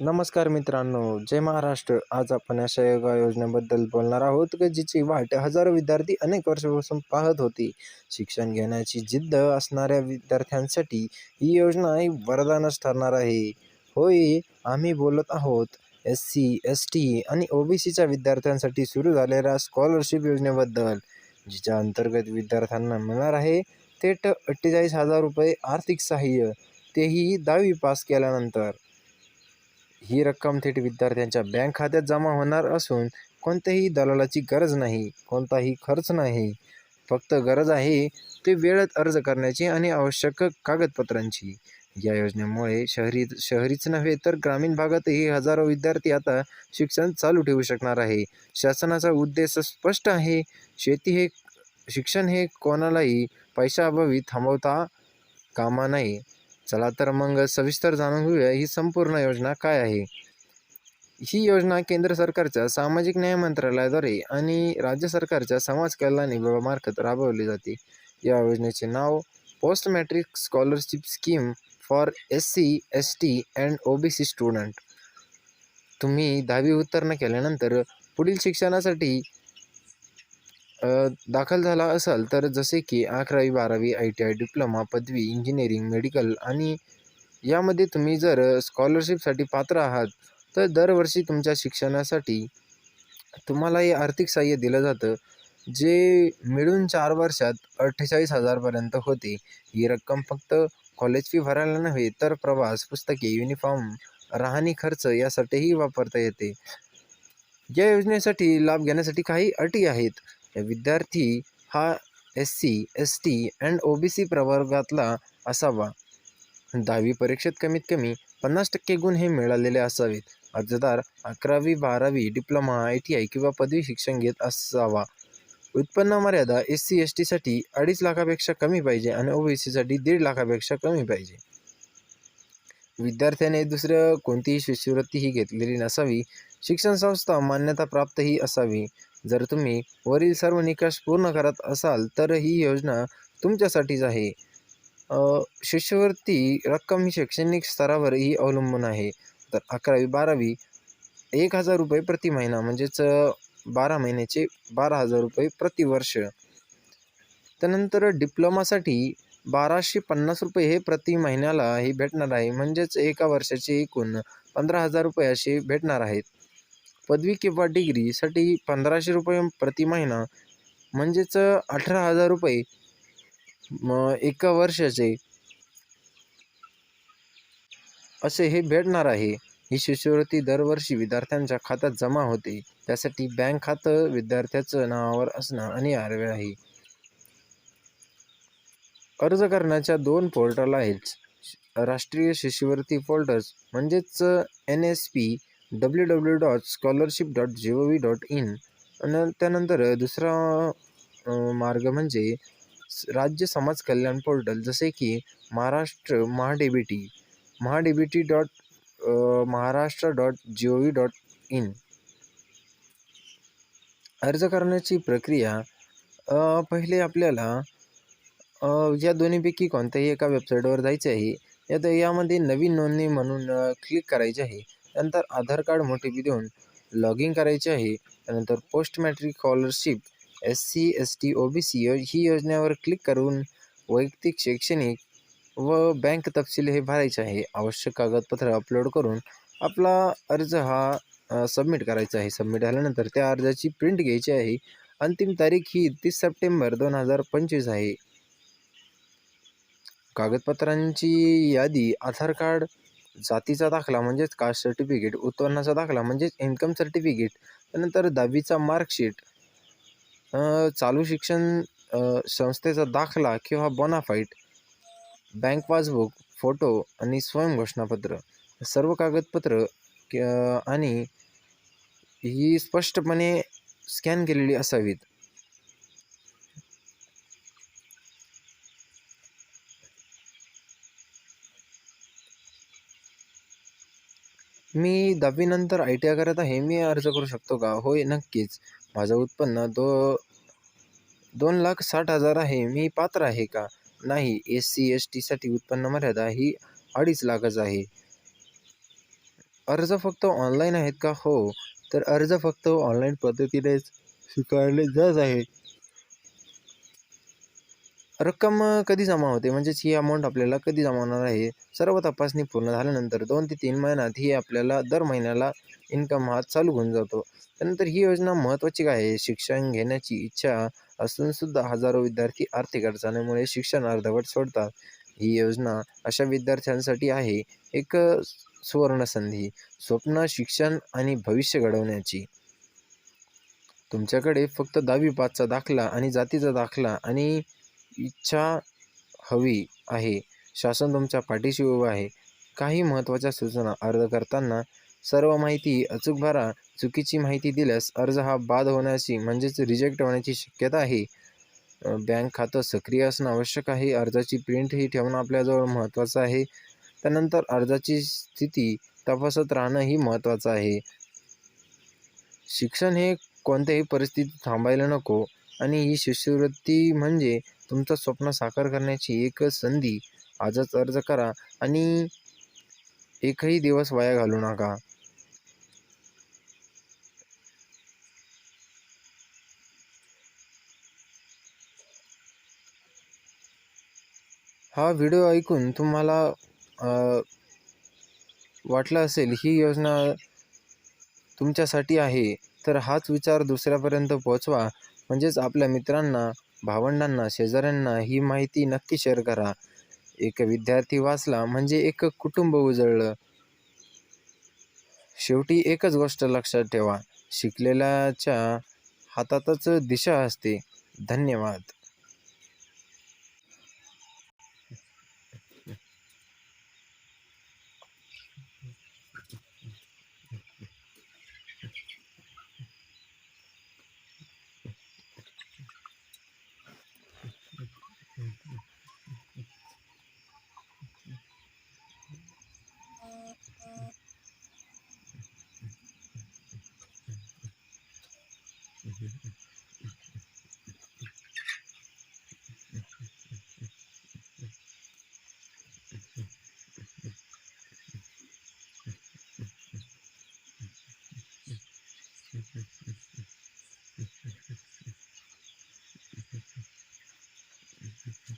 नमस्कार मित्रांनो जय महाराष्ट्र. आज आपण अशा योगा योजनेबद्दल बोलणार आहोत की जिची वाट हजारो विद्यार्थी अनेक वर्षापासून पाहत होती. शिक्षण घेण्याची जिद्द असणाऱ्या विद्यार्थ्यांसाठी ही योजना ही वरदानच ठरणार आहे. होय आम्ही बोलत आहोत. एस सी एस टी आणि ओ बी सीच्या विद्यार्थ्यांसाठी सुरू झालेल्या स्कॉलरशिप योजनेबद्दल. जिच्या अंतर्गत विद्यार्थ्यांना मिळणार आहे थेट अठ्ठेचाळीस हजार रुपये आर्थिक सहाय्य. तेही दहावी पास केल्यानंतर. ही रक्कम थेट विद्यार्थ्यांच्या बँक खात्यात जमा होणार असून कोणत्याही दलालाची गरज नाही कोणताही खर्च नाही. फक्त गरज आहे ते वेळेत अर्ज करण्याची आणि आवश्यक कागदपत्रांची. या योजनेमुळे शहरी शहरीच नव्हे तर ग्रामीण भागातही हजारो विद्यार्थी आता शिक्षण चालू ठेवू शकणार आहे. शासनाचा उद्देश स्पष्ट आहे. शेती हे शिक्षण हे कोणालाही पैशाअभावी थांबवता कामा नये. चला तर मग सविस्तर जाणून घेऊया ही संपूर्ण योजना काय आहे? ही योजना केंद्र सरकारच्या सामाजिक न्याय मंत्रालयाद्वारे आणि राज्य सरकारच्या समाज कल्याण विभागामार्फत राबवली जाते. या योजनेचे नाव post matric scholarship scheme for S C S T and O B C student. तुम्ही दहावी उत्तीर्ण केल्यानंतर पुढील शिक्षणासाठी दाखल झाला असाल तर जसे की अकरावी बारावी आय टी आय डिप्लोमा पदवी इंजिनिअरिंग मेडिकल आणि यामध्ये तुम्ही जर स्कॉलरशिपसाठी पात्र आहात तर दरवर्षी तुमच्या शिक्षणासाठी तुम्हाला हे आर्थिक सहाय्य दिलं जातं जे मिळून चार वर्षात अठ्ठेचाळीस हजारपर्यंत होते. ही रक्कम फक्त कॉलेज फी भरायला नव्हे तर प्रवास पुस्तके युनिफॉर्म राहणी खर्च यासाठीही वापरता येते. या योजनेसाठी लाभ घेण्यासाठी काही अटी आहेत. विद्यार्थी हा S C S T and O B C प्रवर्गातला असावा. दहावी परीक्षेत कमीत कमी पन्नास टक्के गुण हे मिळालेले असावेत. अर्जदार अकरावी बारावी डिप्लोमा आय टी आय किंवा पदवी शिक्षण घेत असावा. उत्पन्न मर्यादा एस सी एस टीसाठी अडीच लाखापेक्षा कमी पाहिजे आणि ओ बी सीसाठी दीड लाखापेक्षा कमी पाहिजे. विद्यार्थ्याने दुसरं कोणतीही शिष्यवृत्ती ही घेतलेली नसावी. शिक्षण संस्था मान्यता प्राप्तही असावी. जर तुम्ही वरील सर्व निकष पूर्ण करत असाल तर ही योजना तुमच्यासाठीच आहे. शिष्यवृत्ती रक्कम ही शैक्षणिक स्तरावरही अवलंबून आहे. तर अकरावी बारावी एक हजार रुपये प्रति महिना म्हणजेच बारा महिन्याचे बारा हजार रुपये प्रतिवर्ष त्यानंतर डिप्लोमासाठी बाराशे पन्नास रुपये हे प्रति महिन्याला हे भेटणार आहे. म्हणजेच एका वर्षाचे एकूण पंधरा हजार रुपये असे भेटणार आहेत. पदवी किंवा डिग्रीसाठी पंधराशे रुपये प्रति महिना म्हणजेच अठरा हजार रुपये एका वर्षाचे. असे हे भेटणार आहे. ही शिष्यवृत्ती दरवर्षी विद्यार्थ्यांच्या खात्यात जमा होते. त्यासाठी बँक खातं विद्यार्थ्याचं नावावर असणं अनिवार्य आहे. अर्ज करण्याच्या दोन पोर्टल आहेत. राष्ट्रीय शिष्यवृत्ती पोर्टल्स म्हणजेच N S P W W dot scholarship dot G O V dot in आणि त्यानंतर दुसरा मार्ग म्हणजे राज्य समाज कल्याण पोर्टल जसे की Maharashtra MahaDBT MahaDBT dot Maharashtra dot G O V dot in. अर्ज करण्याची प्रक्रिया पहिले आपल्याला या दोन्हीपैकी कोणत्याही एका वेबसाईटवर जायचे आहे यात यामध्ये नवीन नोंदणी म्हणून क्लिक करायची आहे. त्यानंतर आधार कार्ड मोठी देऊन लॉग इन करायचे आहे. त्यानंतर post matric scholarship S C S T O B C ही योजनेवर क्लिक करून वैयक्तिक शैक्षणिक व बँक तपशील हे भरायचे आहे. आवश्यक कागदपत्र अपलोड करून आपला अर्ज हा सबमिट करायचा आहे. सबमिट झाल्यानंतर त्या अर्जाची प्रिंट घ्यायची आहे. अंतिम तारीख ही तीस सप्टेंबर दोन हजार पंचवीस आहे. कागदपत्रांची यादी आधार कार्ड जातीचा दाखला म्हणजेच कास्ट सर्टिफिकेट उत्पन्नाचा दाखला म्हणजेच इन्कम सर्टिफिकेट त्यानंतर दहावीचा मार्कशीट चालू शिक्षण संस्थेचा दाखला किंवा बोनाफाईट बँक पासबुक फोटो आणि स्वयंघोषणापत्र सर्व कागदपत्र आणि ही स्पष्टपणे स्कॅन केलेली असावीत. मी दहावीनंतर आय टी आय करत आहे मी अर्ज करू शकतो का? होय नक्कीच. माझं उत्पन्न दो दोन लाख साठ हजार आहे. मी पात्र आहे का? नाही. एस सी एस टीसाठी उत्पन्न मर्यादा ही अडीच लाखच आहे. अर्ज फक्त ऑनलाईन आहेत का? हो. तर अर्ज फक्त ऑनलाईन पद्धतीनेच स्वीकारले जात आहे रक्कम कधी जमा होते? म्हणजेच ही अमाऊंट आपल्याला कधी जमा होणार आहे? सर्व तपासणी पूर्ण झाल्यानंतर दोन ते तीन महिन्यात ही आपल्याला दर महिन्याला इन्कम हा चालू होऊन जातो. त्यानंतर ही योजना महत्त्वाची काय आहे? शिक्षण घेण्याची इच्छा असूनसुद्धा हजारो विद्यार्थी आर्थिक अडचणीमुळे शिक्षण अर्धवट सोडतात. ही योजना अशा विद्यार्थ्यांसाठी आहे. एक सुवर्णसंधी स्वप्न शिक्षण आणि भविष्य घडवण्याची. तुमच्याकडे फक्त दहावी पाचचा दाखला आणि जातीचा दाखला आणि इच्छा हवी आहे. शासन तुमच्या पाठीशी उभं आहे. काही महत्त्वाच्या सूचना अर्ज करताना सर्व माहिती अचूक भरा चुकीची माहिती दिल्यास अर्ज हा बाद होण्याची म्हणजेच रिजेक्ट होण्याची शक्यता आहे. बँक खातं सक्रिय असणं आवश्यक आहे. अर्जाची प्रिंट ही ठेवणं आपल्याजवळ महत्त्वाचं आहे. त्यानंतर अर्जाची स्थिती तपासत राहणं ही महत्त्वाचं आहे. शिक्षण हे कोणत्याही परिस्थितीत थांबायला नको आणि ही शिष्यवृत्ती म्हणजे तुमचं स्वप्न साकार करण्याची एक संधी आजच अर्ज करा आणि एकही दिवस वाया घालू नका. हा व्हिडिओ ऐकून तुम्हाला वाटलं असेल ही योजना तुमच्यासाठी आहे तर हाच विचार दुसऱ्यापर्यंत पोहोचवा. म्हणजेच आपल्या मित्रांना भावंडांना शेजाऱ्यांना ही माहिती नक्की शेअर करा. एक विद्यार्थी वाचला म्हणजे एक कुटुंब उजळलं. शेवटी एकच गोष्ट लक्षात ठेवा शिकलेल्याच्या हातातच दिशा असते. धन्यवाद. Mm-hmm.